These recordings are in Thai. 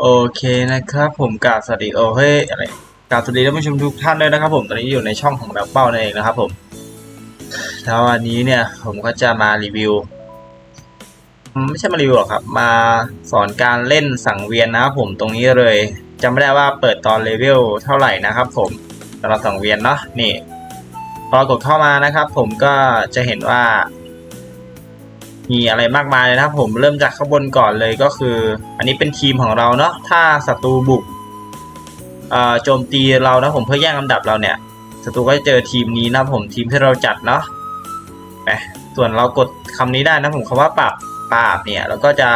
โอเคนะครับผมกาสวัสดีโอเฮ้ยอะไรกาสวัสดีท่านผู้ชมทุกท่านด้วยนะครับ ผมตอนนี้อยู่ในช่องของแบบเป้านั่นเองนะครับผมแล้ววันนี้เนี่ยผมก็จะมารีวิวไม่ใช่มารีวิวหรอกครับ มาสอนการเล่นสังเวียนนะครับผมตรงนี้เลยจำไม่ได้ว่าเปิดตอนเลเวลเท่าไหร่นะครับผมสำหรับสังเวียนเนาะนี่พอกดเข้ามานะครับ ผมก็จะเห็นว่า มีอะไรมากมายเลยนะครับผมเริ่มจากข้างบนก่อนเลยก็คือ อันนี้เป็นทีมของเราเนาะถ้าศัตรูบุกโจมตีเรานะผมเพื่อแย่งลำดับเราเนี่ยศัตรูก็จะเจอทีมนี้นะผมทีมที่เราจัดเนาะไปส่วนเรากดคำนี้ได้นะผมคำว่าปรับปราบเนี่ยเราก็จะ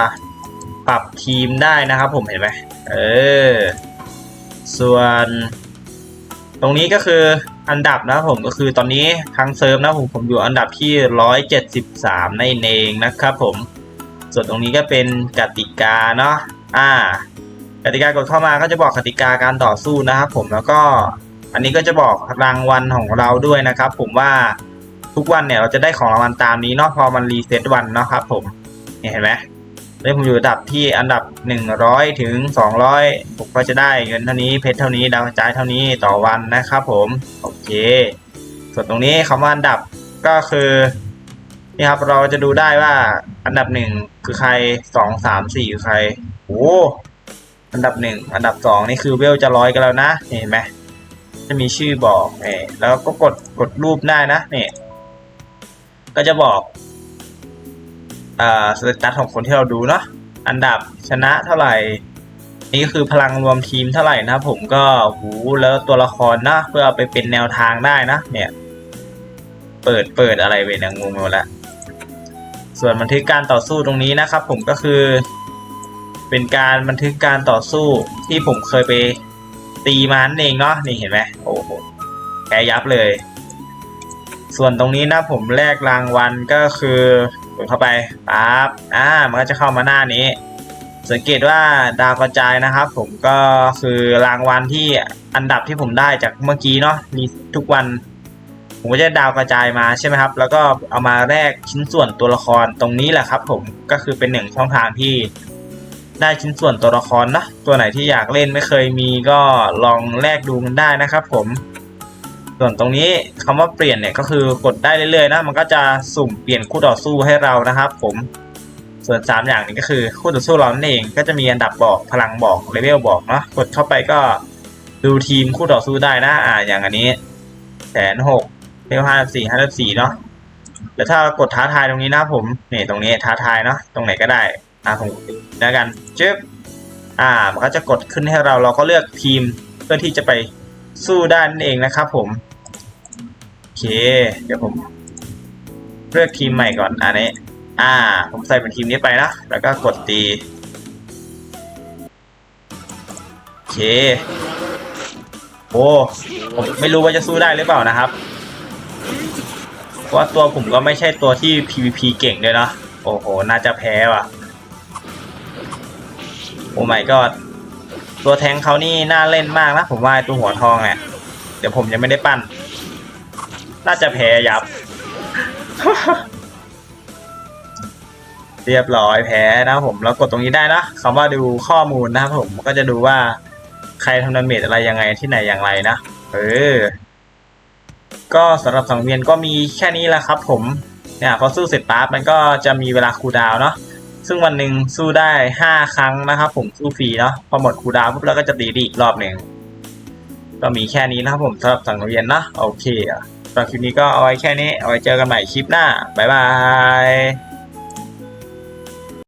ปรับทีมได้นะครับ ผมเห็นไหมเออส่วน ตรงนี้ก็คือ อันดับนะผมก็คือตอนนี้ทั้งเซิร์ฟนะผมผมอยู่อันดับที่ 173 ในเองนะครับผม ส่วนตรงนี้ก็เป็นกติกาเนาะอ่ากติกากดเข้ามาก็จะบอกกติกาการต่อสู้นะครับผมแล้วก็อันนี้ก็จะบอกรางวัลของเราด้วยนะครับ ผมว่าทุกวันเนี่ยเราจะได้ของรางวัลตามนี้เนาะพอมันรีเซ็ตวันเนาะครับผมเห็นไหม เลยผมอยู่อันดับที่อันดับ 100 ถึง 200 ผมก็จะได้เงินเท่านี้เพชรเท่านี้ดาวกระจายเท่านี้ต่อวันนะครับผม โอเค ส่วนตรงนี้คำว่าอันดับก็คือนี่ครับเราจะดูได้ว่าอันดับหนึ่งคือใครสองสามสี่คือใครโอ้อันดับหนึ่งอันดับสองนี่คือเวลจะร้อยกันแล้วนะเห็นไหมจะมีชื่อบอกเอแล้วก็กดกดรูปได้นะเนี่ยก็จะบอก อ่าสเตตัสของคนที่เราดูเนาะอันดับชนะเท่าไหร่ นี่คือพลังรวมทีมเท่าไหร่นะผมก็หูแล้วตัวละครนะเพื่อเอาไปเป็นแนวทางได้นะ เนี่ย เปิดเปิดอะไรไปเนี่ยงงไปหมดแล้วส่วนบันทึกการต่อสู้ตรงนี้นะครับ ผมก็คือ เป็นการบันทึกการต่อสู้ที่ผมเคยไปตีมานั่นเองเนาะนี่เห็นไหมโอ้โหแพ้ยับเลย ส่วนตรงนี้นะผมแลกรางวัลก็คือ ดเข้าไปปั๊บอ่ามันก็จะเข้ามาหน้านี้ สังเกตว่าดาวกระจายนะครับ ผมก็คือรางวัลที่อันดับที่ผมได้จากเมื่อกี้เนาะมีทุกวัน ผมก็จะดาวกระจายมาใช่ไหมครับ แล้วก็เอามาแลกชิ้นส่วนตัวละครตรงนี้แหละครับ ผมก็คือเป็นหนึ่งช่องทางที่ได้ชิ้นส่วนตัวละครนะตัวไหนที่อยากเล่นไม่เคยมีก็ลองแลกดูกันได้นะครับ ผม ส่วนตรงนี้คำว่าเปลี่ยนเนี่ยก็คือกดได้เรื่อยๆนะมันก็จะสุ่มเปลี่ยนคู่ต่อสู้ให้เรานะครับ ผมส่วน 3 อย่างนี้ก็คือคู่ต่อสู้เรานั่นเองก็จะมีอันดับบอกพลังบอกเลเวลบอกเนาะกดเข้าไปก็ดูทีมคู่ต่อสู้ได้นะอ่าอย่างอันนี้แสนหกเลเวลห้าสี่ห้าสี่เนาะแล้วถ้ากดท้าทายตรงนี้นะผมนี่ตรงนี้ท้าทายเนาะตรงไหนก็ได้อ่าผมแล้วกันจึ๊บอ่ามันก็จะกดขึ้นให้เราเราก็เลือกทีมเพื่อที่จะไปสู้ได้นั่นเองนะครับผม เค เดี๋ยวผมเลือกทีมใหม่ก่อนอันนี้ อ่า ผมใส่เป็นทีมนี้ไปนะ แล้วก็กดตี โอเค โอ้ผมไม่รู้ว่าจะสู้ได้หรือเปล่านะครับเพราะว่าตัวผมก็ไม่ใช่ตัวที่ PVP เก่งด้วยเนาะโอ้โห น่าจะแพ้ว่ะ โอ้ my god ตัวแทงเขานี่น่าเล่นมากนะ ผมว่าตัวหัวทองเนี่ย เดี๋ยวผมยังไม่ได้ปั้น น่าจะแพ้ยับ เรียบร้อยแพ้นะผมแล้วกดตรงนี้ได้นะคำว่าดูข้อมูลนะครับผมก็จะดูว่า ใครทำดาเมจอะไรยังไงที่ไหนอย่างไรนะ เออ ก็สำหรับสังเวียนก็มีแค่นี้แหละครับ ผมเนี่ยพอสู้เสร็จปั๊บมันก็จะมีเวลาคูลดาวเนาะซึ่งวันหนึ่งสู้ได้ห้าครั้งนะครับผมสู้ฟรีเนาะพอหมดคูลดาวปุ๊บแล้วก็จะตีด้อีกรอบหนึ่งก็มีแค่นี้นะครับผมสำหรับสังเวียนนะโอเคอะ สำหรับคลิปนี้ก็เอาไว้แค่นี้ เอาไว้เจอกันใหม่คลิปหน้า บ๊ายบาย